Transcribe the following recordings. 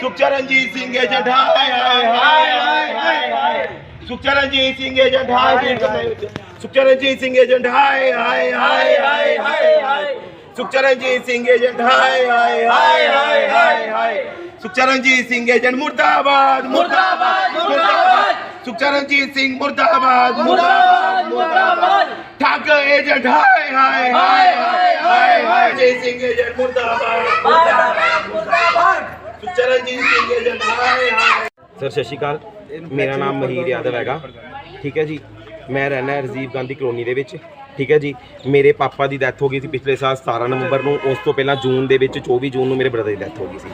ਸੁਖਚਰਨਜੀਤ Singh agent ਹਾਏ ਹਾਏ ਹਾਏ ਹਾਏ ਸੁਖਚਰਨਜੀਤ ਸਿੰਘ ਏਜੰਟ ਸੁਖਚਰਨਜੀਤ ਸਿੰਘ ਏਜੰਟ ਹਾਏ ਹਾਏ ਹਾਏ ਹਾਏ ਹਾਏ ਸੁਖਚਰਨਜੀਤ ਸਿੰਘ ਏਜੰਟ ਹਾਏ ਹਾਏ ਹਾਏ ਹਾਏ ਹਾਏ ਸੁਖਚਰਨਜੀਤ ਸਿੰਘ ਜਨ ਮੁਰਦਾਬਾਦ ਮੁਰਦਾਬਾਦ ਮੁਰਦਾਬਾਦ ਸੁਖਚਰਨਜੀਤ ਸਿੰਘ ਮੁਰਦਾਬਾਦ। ਮੁਰਦਾਬਾਦ ਮੁਰਦਾਬਾਦ। ਠੱਗ ਏਜੰਟ ਹਾਏ ਹਾਏ ਹਾਏ ਹਾਏ ਹਾਏ ਹਾਏ ਜੀ ਸਿੰਘ ਏਜੰਟ ਮੁਰਦਾਬਾਦ। ਮੁਰਦਾਬਾਦ ਮੁਰਦਾਬਾਦ। ਸੁਖਚਰਨਜੀਤ ਸਿੰਘ ਏਜੰਟ ਹਾਏ ਹਾਏ। ਸਰ ਸਤਿ ਸ਼੍ਰੀ ਅਕਾਲ। ਮੇਰਾ ਨਾਮ ਮਹੀਰ ਯਾਦਵ ਹੈਗਾ। ਠੀਕ ਹੈ ਜੀ। ਮੈਂ ਰਹਿਣਾ ਰਜੀਵ ਗਾਂਧੀ ਕਲੋਨੀ ਦੇ ਵਿੱਚ। ਠੀਕ ਹੈ ਜੀ। ਮੇਰੇ ਪਾਪਾ ਦੀ ਡੈਥ ਹੋ ਗਈ ਸੀ ਪਿਛਲੇ ਸਾਲ 17 ਨਵੰਬਰ ਨੂੰ। ਉਸ ਤੋਂ ਪਹਿਲਾਂ ਜੂਨ ਦੇ ਵਿੱਚ 24 ਜੂਨ ਨੂੰ ਮੇਰੇ ਬ੍ਰਦਰ ਦੀ ਡੈਥ ਹੋ ਗਈ ਸੀ।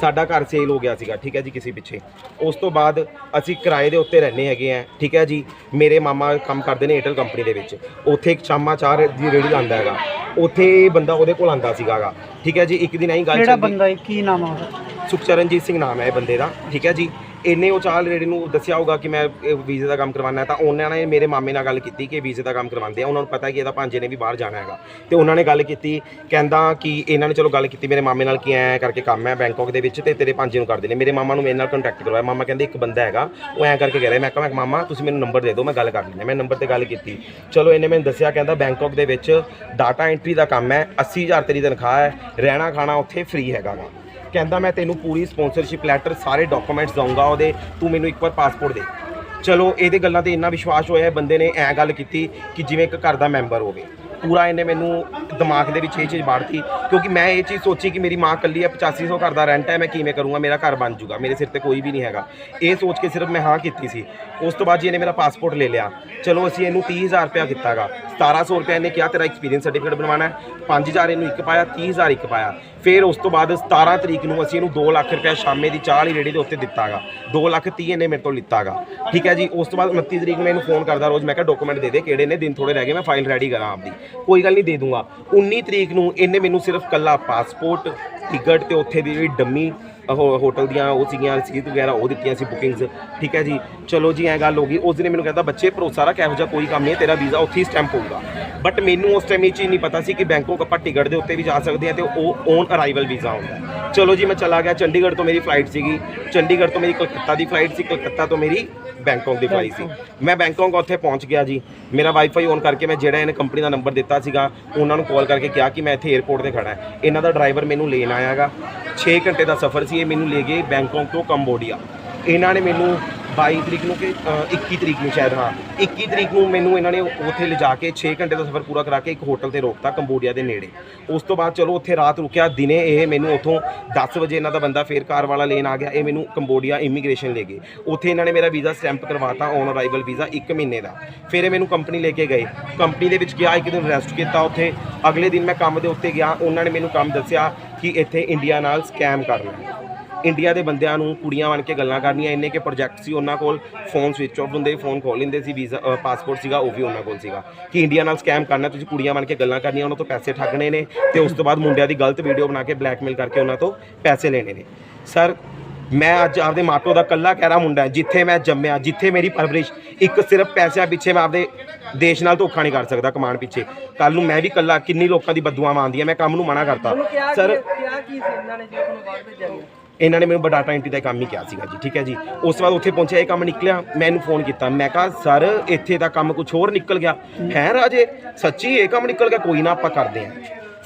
ਸਾਡਾ ਘਰ ਸੇਲ ਹੋ ਗਿਆ ਸੀਗਾ ਠੀਕ ਹੈ ਜੀ ਕਿਸੇ ਪਿੱਛੇ। ਉਸ ਤੋਂ ਬਾਅਦ ਅਸੀਂ ਕਿਰਾਏ ਦੇ ਉੱਤੇ ਰਹਿੰਦੇ ਹੈਗੇ ਆ ਠੀਕ ਹੈ ਜੀ। ਮੇਰੇ ਮਾਮਾ ਕੰਮ ਕਰਦੇ ਨੇ ਏਅਰਟੈਲ ਕੰਪਨੀ ਦੇ ਵਿੱਚ। ਉੱਥੇ ਇੱਕ ਸ਼ਾਮਾ ਚਾਰ ਦੀ ਰੇੜੀ ਲਾਉਂਦਾ ਹੈਗਾ। ਉੱਥੇ ਬੰਦਾ ਉਹਦੇ ਕੋਲ ਆਂਦਾ ਸੀਗਾਗਾ ਠੀਕ ਹੈ ਜੀ। ਇੱਕ ਦਿਨ ਐਂ ਗੱਲ ਕਿਹੜਾ ਚੱਲੀ ਬੰਦਾ ਹੈ? ਕੀ ਨਾਮ ਆ ਉਹਦਾ? ਸੁਖਚਰਨਜੀਤ ਸਿੰਘ ਨਾਮ ਹੈ ਇਹ ਬੰਦੇ ਦਾ ਠੀਕ ਹੈ ਜੀ। ਇਹਨੇ ਉਹ ਚਾਲ ਰੇੜੀ ਨੂੰ ਦੱਸਿਆ ਹੋਊਗਾ ਕਿ ਮੈਂ, ਇਹ ਵੀਜ਼ੇ ਦਾ ਕੰਮ ਕਰਵਾਉਣਾ ਹੈ, ਤਾਂ ਉਹਨਾਂ ਨੇ ਮੇਰੇ ਮਾਮੇ ਨਾਲ ਗੱਲ ਕੀਤੀ ਕਿ ਵੀਜ਼ੇ ਦਾ ਕੰਮ ਕਰਵਾਉਂਦੇ ਆ। ਉਹਨਾਂ ਨੂੰ ਪਤਾ ਕਿ ਇਹਦਾ ਭਾਂਜੇ ਨੇ ਵੀ ਬਾਹਰ ਜਾਣਾ ਹੈਗਾ। ਤੇ ਉਹਨਾਂ ਨੇ ਗੱਲ ਕੀਤੀ, ਕਹਿੰਦਾ ਕਿ ਇਹਨਾਂ ਨੇ ਚਲੋ ਗੱਲ ਕੀਤੀ, ਮੇਰੇ ਮਾਮੇ ਨਾਲ ਕਿ ਐਂ ਕਰਕੇ ਕੰਮ ਹੈ ਬੈਂਕਾਕ ਦੇ ਵਿੱਚ ਤੇ ਤੇਰੇ ਭਾਂਜੇ ਨੂੰ ਕਰਦੇ ਨੇ। ਮੇਰੇ ਮਾਮਾ ਨੂੰ ਮੇਰੇ ਨਾਲ ਕੰਟੈਕਟ ਕਰਵਾਇਆ। ਮਾਮਾ ਕਹਿੰਦੇ ਇੱਕ ਬੰਦਾ ਹੈਗਾ, ਉਹ ਐਂ ਕਰਕੇ ਕਹਿ ਰਿਹਾ, ਮੈਂ ਕਿਹਾ ਮਾਮਾ, ਤੁਸੀਂ ਮੈਨੂੰ ਨੰਬਰ ਦੇ ਦਿਓ, ਮੈਂ ਗੱਲ ਕਰ ਲੈਂਦਾ। ਮੈਂ ਨੰਬਰ ਤੇ ਗੱਲ ਕੀਤੀ। ਚਲੋ ਇਹਨੇ ਮੈਨੂੰ ਦੱਸਿਆ, ਕਹਿੰਦਾ ਬੈਂਕਾਕ ਦੇ ਵਿੱਚ ਡਾਟਾ ਐਂਟਰੀ ਦਾ ਕੰਮ ਹੈ 80000 ਤੇਰੀ ਤਨਖਾਹ ਹੈ ਰਹਿਣਾ ਖਾਣਾ ਉੱਥੇ ਫ੍ਰੀ ਹੈਗਾ ਗਾ ਕਹਿੰਦਾ ਮੈਂ ਤੈਨੂੰ ਪੂਰੀ ਸਪਾਂਸਰਸ਼ਿਪ ਲੈਟਰ ਸਾਰੇ ਡਾਕੂਮੈਂਟਸ ਦਊਂਗਾ ਉਹਦੇ। ਤੂੰ ਮੈਨੂੰ ਇੱਕ ਵਾਰ ਪਾਸਪੋਰਟ ਦੇ। ਚਲੋ, ਇਹਦੇ ਗੱਲਾਂ ਤੇ ਇੰਨਾ ਵਿਸ਼ਵਾਸ ਹੋਇਆ ਬੰਦੇ ਨੇ ਐ ਗੱਲ ਕੀਤੀ ਕਿ ਜਿਵੇਂ ਇੱਕ ਘਰ ਦਾ ਮੈਂਬਰ ਹੋਵੇ। ਪੂਰਾ ਇਹਨੇ ਮੈਨੂੰ ਦਿਮਾਗ ਦੇ ਵਿੱਚ ਇਹ ਚੀਜ਼ ਬਾੜਤੀ ਕਿਉਂਕਿ ਮੈਂ ਇਹ ਚੀਜ਼ ਸੋਚੀ ਕਿ ਮੇਰੀ ਮਾਂ ਇਕੱਲੀ ਹੈ 8500 ਘਰ ਦਾ ਰੈਂਟ ਹੈ, ਮੈਂ ਕਿਵੇਂ ਕਰੂੰਗਾ, ਮੇਰਾ ਘਰ ਬਣ ਜਾਊਗਾ ਮੇਰੇ ਸਿਰ ਤੇ ਕੋਈ ਵੀ ਨਹੀਂ ਹੈਗਾ। ਇਹ ਸੋਚ ਕੇ ਸਿਰਫ ਮੈਂ ਹਾਂ ਕੀਤੀ ਸੀ। ਉਸ ਤੋਂ ਬਾਅਦ ਜੀ ਇਹਨੇ ਮੇਰਾ ਪਾਸਪੋਰਟ ਲੈ ਲਿਆ। ਚਲੋ ਅਸੀਂ ਇਹਨੂੰ 30000 ਰੁਪਇਆ ਦਿੱਤਾਗਾ। 1700 ਰੁਪਇਆ ਇਹਨੇ ਕਿਹਾ, ਤੇਰਾ ਐਕਸਪੀਰੀਅੰਸ ਸਰਟੀਫਿਕੇਟ ਬਣਵਾਉਣਾ ਹੈ। 5000 ਇਹਨੂੰ ਇੱਕ ਪਾਇਆ 30000 ਇੱਕ ਪਾਇਆ। ਫਿਰ ਉਸ ਤੋਂ ਬਾਅਦ 17 ਤਰੀਕ ਨੂੰ ਅਸੀਂ ਇਹਨੂੰ 2 ਲੱਖ ਰੁਪਇਆ ਸ਼ਾਮੇ ਦੀ ਚਾਹ ਵਾਲੀ ਰੇੜੀ ਦੇ ਉੱਤੇ ਦਿੱਤਾਗਾ। 2 ਲੱਖ 30 ਇਹਨੇ ਮੇਰੇ ਤੋਂ ਲਿੱਤਾਗਾ। ਠੀਕ ਹੈ ਜੀ, ਉਸ ਤੋਂ ਬਾਅਦ 29 ਤਰੀਕ ਨੂੰ ਮੈਂ ਇਹਨੂੰ ਫੋਨ ਕਰਦਾ ਰੋਜ਼, ਮੈਂ ਕਿਹਾ ਡਾਕੂਮੈਂਟ ਦੇ ਦੇ, ਕਿਹੜੇ ਨੇ, ਦਿਨ ਥੋੜੇ ਰਹਿ ਗਏ, ਮੈਂ ਫਾਈਲ ਰੈਡੀ ਕਰਾਂ ਆਪਦੀ। ਕੋਈ ਗੱਲ ਨਹੀਂ ਦੇ ਦੂੰਗਾ। 19 ਤਰੀਕ ਨੂੰ ਇਹਨੇ ਮੈਨੂੰ ਸਿਰਫ ਕੱਲਾ ਪਾਸਪੋਰਟ ਟਿਕਟ ਤੇ ਉੱਥੇ ਦੀ ਜਿਹੜੀ ਡੰਮੀ ਉਹ ਹੋਟਲ ਦੀਆਂ ਉਹ ਸੀਗੀਆਂ ਰਸੀਦ ਵਗੈਰਾ ਉਹ ਦਿੱਤੀਆਂ ਸੀ ਬੁਕਿੰਗਸ ਠੀਕ ਹੈ ਜੀ? ਚਲੋ ਜੀ ਐ ਗੱਲ ਹੋ ਗਈ। ਉਸ ਦਿਨ ਮੈਨੂੰ ਕਹਿੰਦਾ ਬੱਚੇ ਭਰੋਸਾ ਰੱਖ ਇਹੋ ਜਿਹਾ ਕੋਈ ਕੰਮ ਨਹੀਂ ਹੈ ਤੇਰਾ ਵੀਜ਼ਾ ਉੱਥੇ ਹੀ ਸਟੈਂਪ ਹੋਊਗਾ। ਬਟ ਮੈਨੂੰ ਉਸ ਟਾਈਮ ਇਹ ਚੀਜ਼ ਨਹੀਂ ਪਤਾ ਸੀ ਕਿ ਬੈਂਕੋਕ ਆਪਾਂ ਟਿਕਟ ਦੇ ਉੱਤੇ ਵੀ ਜਾ ਸਕਦੇ ਆ ਤੇ ਉਹ ਔਨ ਅਰਾਈਵਲ ਵੀਜ਼ਾ ਹੁੰਦਾ। ਹੈ। ਚਲੋ ਜੀ ਮੈਂ ਚਲਾ ਗਿਆ। ਚੰਡੀਗੜ੍ਹ ਤੋਂ ਮੇਰੀ ਫਲਾਈਟ ਸੀਗੀ। ਚੰਡੀਗੜ੍ਹ ਤੋਂ ਮੇਰੀ ਕਲਕੱਤਾ ਦੀ ਫਲਾਈਟ ਸੀ। ਕਲਕੱਤਾ ਤੋਂ ਮੇਰੀ ਬੈਂਕਾਕ ਦੀ ਫਲਾਈਟ ਸੀ। ਮੈਂ ਬੈਂਕਾਕ ਉੱਥੇ ਪਹੁੰਚ ਗਿਆ ਜੀ। ਮੇਰਾ ਵਾਈਫਾਈ ਔਨ ਕਰਕੇ ਮੈਂ ਜਿਹੜਾ ਇਹਨੇ ਕੰਪਨੀ ਦਾ ਨੰਬਰ ਦਿੱਤਾ ਸੀਗਾ ਉਹਨਾਂ ਨੂੰ ਕਾਲ ਕਰਕੇ ਕਿਹਾ ਕਿ ਮੈਂ ਇੱਥੇ 에ਅਰਪੋਰਟ ਤੇ ਖੜਾ ਹਾਂ ਇਹਨਾਂ ਦਾ ਡਰਾਈਵਰ ਮੈਨੂੰ ਲੈਣ ਆਇਆਗਾ। 6 ਘੰਟੇ ਦਾ ਸਫ਼ਰ ਸੀ ਇਹ ਮੈਨੂੰ ਲੈ ਗਏ ਬੈਂਕਾਕ ਤੋਂ ਕੰਬੋਡੀਆ। ਇਹਨਾਂ ਨੇ ਮੈਨੂੰ 22 ਤਰੀਕ ਨੂੰ ਕਿ ਅ, 21 ਤਰੀਕ ਨੂੰ ਸ਼ਾਇਦ ਹਾਂ 21 ਤਰੀਕ ਨੂੰ ਮੈਨੂੰ ਇਹਨਾਂ ਨੇ ਉੱਥੇ ਲਿਜਾ ਕੇ 6 ਘੰਟੇ ਦਾ ਸਫ਼ਰ ਪੂਰਾ ਕਰਾ ਕੇ ਇੱਕ ਹੋਟਲ ਤੇ ਰੋਕਤਾ ਕੰਬੋਡੀਆ ਦੇ ਨੇੜੇ। ਉਸ ਤੋਂ ਬਾਅਦ ਚਲੋ ਉੱਥੇ ਰਾਤ ਰੁਕਿਆ ਦਿਨੇ ਇਹ ਮੈਨੂੰ ਉੱਥੋਂ 10 ਵਜੇ ਇਹਨਾਂ ਦਾ ਬੰਦਾ ਫੇਰ ਕਾਰ ਵਾਲਾ ਲੈਣ ਆ ਗਿਆ ਇਹ ਮੈਨੂੰ ਕੰਬੋਡੀਆ ਇਮੀਗ੍ਰੇਸ਼ਨ ਲੈ ਗਏ। ਉੱਥੇ ਇਹਨਾਂ ਨੇ ਮੇਰਾ ਵੀਜ਼ਾ ਸਟੈਂਪ ਕਰਵਾਤਾ ਔਨ ਅਰਾਈਵਲ ਵੀਜ਼ਾ 1 ਮਹੀਨੇ ਦਾ। ਫਿਰ ਇਹ ਮੈਨੂੰ ਕੰਪਨੀ ਲੈ ਕੇ ਗਏ। ਕੰਪਨੀ ਦੇ ਵਿੱਚ ਗਿਆ ਇੱਕ ਦਿਨ ਰੈਸਟ ਕੀਤਾ ਉੱਥੇ। ਅਗਲੇ ਦਿਨ ਮੈਂ ਕੰਮ ਦੇ ਉੱਤੇ ਗਿਆ ਉਹਨਾਂ ਨੇ ਮੈਨੂੰ ਕੰਮ ਦੱਸਿਆ ਕਿ ਇੱਥੇ ਇੰਡੀਆ ਨਾਲ ਸਕੈਮ ਕਰਨਾ ਹੈ ਇੰਡੀਆ ਦੇ ਬੰਦਿਆਂ ਨੂੰ ਕੁੜੀਆਂ ਬਣ ਕੇ ਗੱਲਾਂ ਕਰਨੀਆਂ, ਇੰਨੇ ਕੇ ਪ੍ਰੋਜੈਕਟ ਸੀ ਉਹਨਾਂ ਕੋਲ ਫੋਨ ਸਵਿਚ ਆਫ ਹੁੰਦੇ ਫੋਨ ਖੋਲ ਲੈਂਦੇ ਸੀ ਵੀਜ਼ਾ ਪਾਸਪੋਰਟ ਸੀਗਾ, ਉਹ ਵੀ ਉਹਨਾਂ ਕੋਲ ਸੀਗਾ। ਕਿ ਇੰਡੀਆ ਨਾਲ ਸਕੈਮ ਕਰਨਾ, ਤੁਸੀਂ ਕੁੜੀਆਂ ਬਣ ਕੇ ਗੱਲਾਂ ਕਰਨੀਆਂ, ਉਹਨਾਂ ਤੋਂ ਪੈਸੇ ਠੱਗਣੇ ਨੇ ਤੇ ਉਸ ਤੋਂ ਬਾਅਦ ਮੁੰਡਿਆਂ ਦੀ ਗਲਤ ਵੀਡੀਓ ਬਣਾ ਕੇ ਬਲੈਕਮੇਲ ਕਰਕੇ ਉਹਨਾਂ ਤੋਂ ਪੈਸੇ ਲੈਣੇ ਨੇ। ਸਰ, ਮੈਂ ਅੱਜ ਆਪਦੇ ਮਾਪਿਓ ਦਾ ਕੱਲਾ ਕਹਿਰਾ ਮੁੰਡਾ ਜਿੱਥੇ ਮੈਂ ਜੰਮਿਆ, ਜਿੱਥੇ ਮੇਰੀ ਪਰਵਰਿਸ਼, ਇੱਕ ਸਿਰਫ ਪੈਸਿਆਂ ਪਿੱਛੇ ਮੈਂ ਆਪਦੇ ਦੇਸ਼ ਨਾਲ ਧੋਖਾ ਨਹੀਂ ਕਰ ਸਕਦਾ ਕਮਾਣ ਪਿੱਛੇ। ਕੱਲ ਨੂੰ ਮੈਂ ਵੀ ਕੱਲਾ ਕਿੰਨੀ ਲੋਕਾਂ ਦੀ ਬਦਦੁਆਵਾਂ ਆਉਂਦੀਆਂ ਮੈਂ ਕੰਮ ਨੂੰ ਮਨਾ ਕਰਤਾ। ਸਰ ਕਿਹਾ ਕੀ ਸੀ ਇਹਨਾਂ ਨੇ ਜੇ ਤੁਹਾਨੂੰ ਬਾਹਰ ਭੇਜਿਆ ਗਿਆ? ਇਹਨਾਂ ਨੇ ਮੈਨੂੰ ਡਾਟਾ ਐਂਟਰੀ ਦਾ ਕੰਮ ਹੀ ਕਿਹਾ ਸੀਗਾ ਜੀ ਠੀਕ ਹੈ ਜੀ। ਉਸ ਤੋਂ ਬਾਅਦ ਉੱਥੇ ਪਹੁੰਚਿਆ ਇਹ ਕੰਮ ਨਿਕਲਿਆ ਮੈਂ ਇਹਨੂੰ ਫੋਨ ਕੀਤਾ। ਮੈਂ ਕਿਹਾ ਸਰ ਇੱਥੇ ਦਾ ਕੰਮ ਕੁਝ ਹੋਰ ਨਿਕਲ ਗਿਆ। ਹੈ ਰਾਜੇ ਸੱਚੀ ਇਹ ਕੰਮ ਨਿਕਲ ਗਿਆ ਕੋਈ ਨਾ ਆਪਾਂ ਕਰਦੇ ਆਂ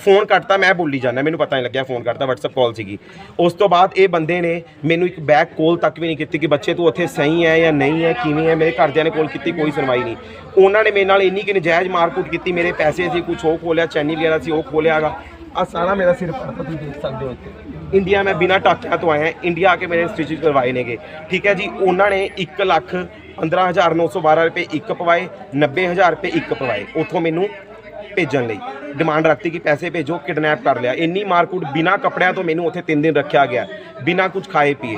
ਫੋਨ ਕੱਟਤਾ, ਮੈਂ ਬੋਲੀ ਜਾਂਦਾ, ਮੈਨੂੰ ਪਤਾ ਨਹੀਂ ਲੱਗਿਆ ਫੋਨ ਕੱਟਤਾ, WhatsApp ਕਾਲ ਸੀਗੀ। ਉਸ ਤੋਂ ਬਾਅਦ ਇਹ ਬੰਦੇ ਨੇ ਮੈਨੂੰ ਇੱਕ ਬੈਕ ਕਾਲ ਤੱਕ ਵੀ ਨਹੀਂ ਕੀਤੀ ਕਿ ਬੱਚੇ ਤੂੰ ਉੱਥੇ ਸਹੀ ਹੈ ਜਾਂ ਨਹੀਂ ਹੈ, ਕਿਵੇਂ ਹੈ, ਮੇਰੇ ਘਰਦਿਆਂ ਨੇ ਕਾਲ ਕੀਤੀ, ਕੋਈ ਸੁਣਵਾਈ ਨਹੀਂ। ਉਹਨਾਂ ਨੇ ਮੇਰੇ ਨਾਲ ਇੰਨੀ ਕਿ ਨਜਾਇਜ਼ ਮਾਰਕੁੱਟ ਕੀਤੀ, ਮੇਰੇ ਪੈਸੇ ਸੀ ਕੁਝ ਉਹ ਖੋਲਿਆ, ਚੈਨੀ ਵਗੈਰਾ ਸੀ, ਉਹ ਖੋਲਿਆਗਾ ਆ ਸਾਰਾ ਮੇਰਾ ਸਿਰ ਪਰ ਤੁਸੀਂ ਦੇਖ ਸਕਦੇ ਹੋ ਇੱਥੇ। ਇੰਡੀਆ ਮੈਂ ਬਿਨਾ ਟਾਕਿਆਂ ਤੋਂ ਆਇਆ ਇੰਡੀਆ ਆ ਕੇ ਮੇਰੇ ਸਟਿਚ ਕਰਵਾਏ ਨੇਗੇ। ਠੀਕ ਹੈ ਜੀ, ਉਹਨਾਂ ਨੇ 1 ਲੱਖ 15912 ਰੁਪਏ ਇੱਕ ਪਵਾਏ 90000 ਰੁਪਏ ਇੱਕ ਪਵਾਏ। ਉੱਥੋਂ ਮੈਨੂੰ ਭੇਜਣ ਲਈ। ਡਿਮਾਂਡ ਰੱਖਤੀ ਕਿ ਪੈਸੇ ਭੇਜੋ ਕਿਡਨੈਪ ਕਰ ਲਿਆ। ਇੰਨੀ ਮਾਰਕੁੱਟ ਬਿਨਾ ਕੱਪੜਿਆਂ ਤੋਂ ਮੈਨੂੰ ਉੱਥੇ 3 ਦਿਨ ਰੱਖਿਆ ਗਿਆ। ਬਿਨਾ ਕੁਝ ਖਾਏ ਪੀਏ।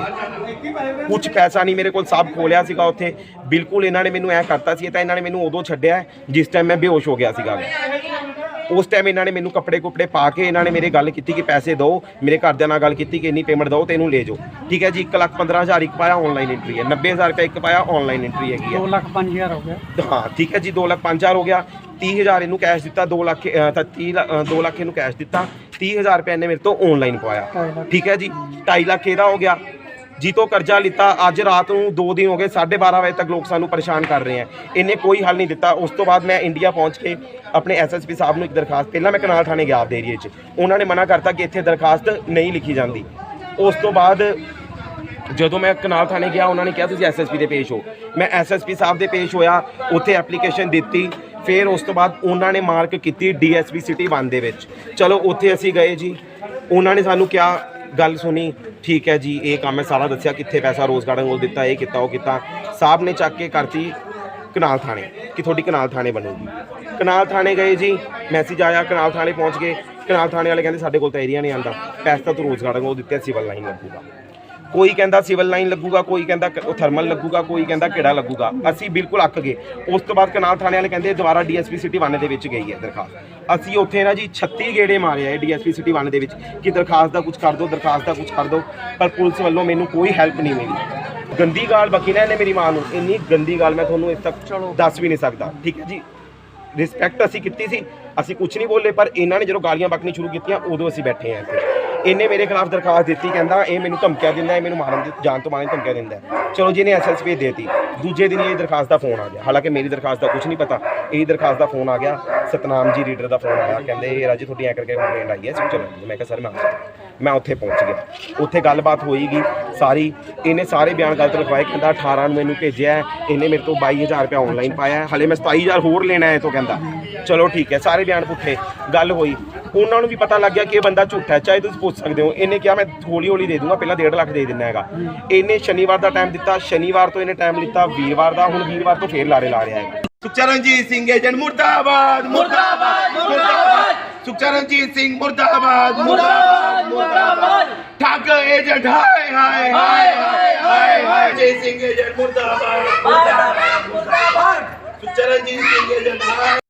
ਕੁਝ ਪੈਸਾ ਨਹੀਂ ਮੇਰੇ ਕੋਲ, ਸਭ ਖੋਲਿਆ ਸੀਗਾ ਉੱਥੇ। ਬਿਲਕੁਲ ਇਹਨਾਂ ਨੇ ਮੈਨੂੰ ਐ ਕਰਤਾ ਸੀ ਤਾਂ ਇਹਨਾਂ ਨੇ ਮੈਨੂੰ ਉਦੋਂ ਛੱਡਿਆ, ਜਿਸ ਟਾਈਮ ਮੈਂ ਬੇਹੋਸ਼ ਹੋ ਗਿਆ ਸੀਗਾ। ਉਸ ਟਾਈਮ ਇਹਨਾਂ ਨੇ ਮੈਨੂੰ ਕੱਪੜੇ ਕੁਪੜੇ ਪਾ ਕੇ ਇਹਨਾਂ ਨੇ ਮੇਰੇ ਗੱਲ ਕੀਤੀ ਕਿ ਪੈਸੇ ਦਿਓ ਮੇਰੇ ਘਰਦਿਆਂ ਨਾਲ ਗੱਲ ਕੀਤੀ ਕਿ ਇੰਨੀ ਪੇਮੈਂਟ ਦਿਓ ਤੇ ਇਹਨੂੰ ਲੈ ਜਾਓ। ਠੀਕ ਹੈ ਜੀ 1 ਲੱਖ 15000 ਇੱਕ ਪਾਇਆ ਆਨਲਾਈਨ ਐਂਟਰੀ ਹੈ 90000 ਰੁਪਏ ਇੱਕ ਪਾਇਆ ਆਨਲਾਈਨ ਐਂਟਰੀ ਹੈਗੀ ਹੈ। 2 ਲੱਖ 5000 ਹੋ ਗਿਆ। ਹਾਂ ਠੀਕ ਹੈ ਜੀ 2 ਲੱਖ 5000 ਹੋ ਗਿਆ 30000 ਇਹਨੂੰ ਕੈਸ਼ ਦਿੱਤਾ 2 ਲੱਖ ਅ, ਤਾਂ 30 2 ਲੱਖ ਇਹਨੂੰ ਕੈਸ਼ ਦਿੱਤਾ 30000 ਰੁਪਏ ਇਹਨੇ ਮੇਰੇ ਤੋਂ ਆਨਲਾਈਨ ਪਵਾਇਆ। ਠੀਕ ਹੈ ਜੀ 2.5 ਲੱਖ ਇਹਦਾ ਹੋ ਗਿਆ। ਜੀ ਤੋਂ ਕਰਜ਼ਾ ਲਿੱਤਾ, ਅੱਜ ਰਾਤ ਨੂੰ 2 ਦਿਨ ਹੋ ਗਏ 12:30 ਵਜੇ ਤੱਕ ਲੋਕ ਸਾਨੂੰ ਪਰੇਸ਼ਾਨ ਕਰ ਰਹੇ ਆ ਇਹਨੇ ਕੋਈ ਹੱਲ ਨਹੀਂ ਦਿੱਤਾ। ਉਸ ਤੋਂ ਬਾਅਦ ਮੈਂ ਇੰਡੀਆ ਪਹੁੰਚ ਕੇ ਆਪਣੇ ਐਸਐਸਪੀ ਸਾਹਿਬ ਨੂੰ ਇੱਕ ਦਰਖਾਸਤ, ਪਹਿਲਾਂ ਮੈਂ ਕਨਾਲ ਥਾਣੇ ਗਿਆ ਆਪਦੇ ਏਰੀਏ 'ਚ। ਉਹਨਾਂ ਨੇ ਮਨਾ ਕਰਤਾ ਕਿ ਇੱਥੇ ਦਰਖਾਸਤ ਨਹੀਂ ਲਿਖੀ ਜਾਂਦੀ। ਉਸ ਤੋਂ ਬਾਅਦ ਜਦੋਂ ਮੈਂ ਕਨਾਲ ਥਾਣੇ ਗਿਆ, ਉਹਨਾਂ ਨੇ ਕਿਹਾ, ਤੁਸੀਂ ਐਸਐਸਪੀ ਦੇ ਪੇਸ਼ ਹੋ। ਮੈਂ ਐਸਐਸਪੀ ਸਾਹਿਬ ਦੇ ਪੇਸ਼ ਹੋਇਆ, ਉੱਥੇ ਐਪਲੀਕੇਸ਼ਨ ਦਿੱਤੀ। ਫਿਰ ਉਸ ਤੋਂ ਬਾਅਦ ਉਹਨਾਂ ਨੇ ਮਾਰਕ ਕੀਤੀ ਡੀਐਸਪੀ ਸਿਟੀ 1 ਦੇ ਵਿੱਚ। ਚਲੋ, ਉੱਥੇ ਅਸੀਂ ਗਏ ਜੀ। ਉਹਨਾਂ ਨੇ ਸਾਨੂੰ ਕਿਹਾ ਗੱਲ ਸੁਣੀ, ਠੀਕ ਹੈ ਜੀ, ਇਹ ਕੰਮ ਹੈ, ਸਾਰਾ ਦੱਸਿਆ ਕਿੱਥੇ ਪੈਸਾ ਰੋਜ਼ ਗਾਰਡਨ ਕੋਲ ਦਿੱਤਾ, ਇਹ ਕੀਤਾ, ਉਹ ਕੀਤਾ। ਸਾਹਿਬ ਨੇ ਚੱਕ ਕੇ ਕਰਤੀ ਕਨਾਲ ਥਾਣੇ, ਕਿ ਤੁਹਾਡੀ ਕਨਾਲ ਥਾਣੇ ਬਣੂਗੀ। ਕਨਾਲ ਥਾਣੇ ਗਏ ਜੀ ਮੈਸੇਜ ਆਇਆ, ਕਨਾਲ ਥਾਣੇ ਪਹੁੰਚ ਗਏ। ਕਨਾਲ ਥਾਣੇ ਵਾਲੇ ਕਹਿੰਦੇ, ਸਾਡੇ ਕੋਲ ਤਾਂ ਏਰੀਆ ਨਹੀਂ ਆਂਦਾ, ਪੈਸਾ ਤਾਂ ਤੂੰ ਰੋਜ਼ ਗਾਰਡਨ ਕੋਲ ਦਿੱਤਾ ਸਿਵਲ ਲਾਈਨ ਲੱਗੂਗਾ। ਕੋਈ ਕਹਿੰਦਾ ਸਿਵਲ ਲਾਈਨ ਲੱਗੂਗਾ, ਕੋਈ ਕਹਿੰਦਾ ਉਹ ਥਰਮਲ ਲੱਗੂਗਾ, ਕੋਈ ਕਹਿੰਦਾ ਕਿਹੜਾ ਲੱਗੂਗਾ। ਅਸੀਂ ਬਿਲਕੁਲ ਅੱਕ ਗਏ। ਉਸ ਤੋਂ ਬਾਅਦ ਕਨਾਲ ਥਾਣੇ ਵਾਲੇ ਕਹਿੰਦੇ, ਦੁਬਾਰਾ ਡੀਐਸਪੀ ਸਿਟੀ 1 ਦੇ ਵਿੱਚ ਗਈ ਹੈ ਦਰਖਾਸਤ। ਅਸੀਂ ਉੱਥੇ ਨਾ ਜੀ 36 ਗੇੜੇ ਮਾਰੇ ਆ ਡੀਐਸਪੀ ਸਿਟੀ 1 ਦੇ ਵਿੱਚ ਕਿ ਦਰਖਾਸਤ ਦਾ ਕੁਝ ਕਰ ਦਿਓ ਦਰਖਾਸਤ ਦਾ ਕੁਝ ਕਰ ਦਿਓ ਪਰ ਪੁਲਿਸ ਵੱਲੋਂ ਮੈਨੂੰ ਕੋਈ ਹੈਲਪ ਨਹੀਂ ਮਿਲੀ। ਗੰਦੀ ਗਾਲ ਬਕੀ ਨਾ ਇਹਨੇ ਮੇਰੀ ਮਾਂ ਨੂੰ ਇੰਨੀ ਗੰਦੀ ਗਾਲ ਮੈਂ ਤੁਹਾਨੂੰ ਇਸ ਤੱਕ ਦੱਸ ਵੀ ਨਹੀਂ ਸਕਦਾ। ਠੀਕ ਹੈ ਜੀ? ਰਿਸਪੈਕਟ ਅਸੀਂ ਕੀਤੀ ਸੀ ਅਸੀਂ ਕੁਝ ਨਹੀਂ ਬੋਲੇ ਪਰ ਇਹਨਾਂ ਨੇ ਜਦੋਂ ਗਾਲੀਆਂ ਬਕਣੀ ਸ਼ੁਰੂ ਕੀਤੀਆਂ ਉਦੋਂ ਅਸੀਂ ਬੈਠੇ ਆ ਇੱਥੇ। ਇਹਨੇ ਮੇਰੇ ਖਿਲਾਫ ਦਰਖਾਸਤ ਦਿੱਤੀ ਕਹਿੰਦਾ ਇਹ ਮੈਨੂੰ ਧਮਕੀਆਂ ਦਿੰਦਾ ਇਹ ਮੈਨੂੰ ਮਾਰਨ ਦੀ ਜਾਨ ਤੋਂ ਮਾਰਨ ਦੀ ਧਮਕੀਆਂ ਦਿੰਦਾ ਚਲੋ ਜੀ ਇਹਨੇ ਐਸਐਸਪੀ ਦੇਤੀ। ਦੂਜੇ ਦਿਨ ਇਹ ਦਰਖਾਸਤ ਦਾ ਫੋਨ ਆ ਗਿਆ। ਹਾਲਾਂਕਿ ਮੇਰੀ ਦਰਖਾਸਤ ਦਾ ਕੁਝ ਨਹੀਂ ਪਤਾ। ਇਹ ਦਰਖਾਸਤ ਦਾ ਫੋਨ ਆ ਗਿਆ। ਸਤਨਾਮ ਜੀ ਰੀਡਰ ਦਾ ਫੋਨ ਆਇਆ। ਕਹਿੰਦੇ ਇਹ ਰਾਜੀ ਤੁਹਾਡੀ ਐ ਕਰਕੇ ਕੰਪਲੇਂਟ ਆਈ ਹੈ। ਅਸੀਂ ਚਲੋ ਮੈਂ ਕਿਹਾ ਸਰ ਮੈਂ ਮੈਂ ਉੱਥੇ ਪਹੁੰਚ ਗਿਆ। ਉੱਥੇ ਗੱਲਬਾਤ ਹੋਈਗੀ। ਸਾਰੀ ਇਹਨੇ ਸਾਰੇ ਬਿਆਨ ਗਲਤ ਲਿਖਵਾਏ। ਕਹਿੰਦਾ 18 ਨੂੰ ਮੈਨੂੰ ਭੇਜਿਆ ਇਹਨੇ ਮੇਰੇ ਤੋਂ 22000 ਰੁਪਏ ਆਨਲਾਈਨ ਪਾਇਆ ਹੈ, ਹਲੇ ਮੈਂ 27000 ਹੋਰ ਲੈਣਾ ਹੈ ਤੋਂ ਕਹਿੰਦਾ। ਚਲੋ ਠੀਕ ਹੈ ਸਾਰੇ ਬਿਆਨ ਪੁੱਠੇ। ਗੱਲ ਹੋਈ। ਉਹਨਾਂ ਨੂੰ ਵੀ ਪਤਾ ਲੱਗ ਗਿਆ ਕਿ ਇਹ ਬੰਦਾ ਝੂਠਾ ਹੈ ਚਾਹੇ ਤੁਸੀਂ ਪੁੱਛ ਸਕਦੇ ਹੋ। ਇਹਨੇ ਕਿਹਾ ਮੈਂ ਹੌਲੀ ਹੌਲੀ ਦੇ ਦੂੰਗਾ ਪਹਿਲਾਂ 1.5 ਲੱਖ ਦੇ ਦਿੰਦਾ ਹੈਗਾ। ਇਹਨੇ ਸ਼ਨੀਵਾਰ ਦਾ ਟਾਈਮ ਦਿੱਤਾ। ਸ਼ਨੀਵਾਰ ਤੋਂ ਇਹਨੇ ਟਾਈਮ ਲਿੱਤਾ। ਵੀਰਵਾਰ ਦਾ ਹੁਣ ਵੀਰਵਾਰ ਤੋਂ ਫੇਰ ਲਾਰੇ ਲਾ ਰਿਹਾ ਹੈ ਸੁਖਚਰਨਜੀਤ ਸਿੰਘ ਏਜੰਟ ਮੁਰਦਾਬਾਦ ਮੁਰਦਾਬਾਦ ਮੁਰਦਾਬਾਦ। ਸੁਖਚਰਨਜੀਤ ਸਿੰਘ ਮੁਰਦਾਬਾਦ ਮੁਰਦਾਬਾਦ ਮੁਰਦਾਬਾਦ। ਠੱਗ ਏਜੰਟ ਹਾਏ ਹਾਏ ਹਾਏ ਹਾਏ ਹਾਏ ਹਾਏ। ਜੀ ਸਿੰਘ ਏਜੰਟ ਮੁਰਦਾਬਾਦ ਮੁਰਦਾਬਾਦ। ਮੁਰਦਾਬਾਦ ਸੁਖਚਰਨਜੀਤ ਸਿੰਘ ਏਜੰਟ ਹਾਏ।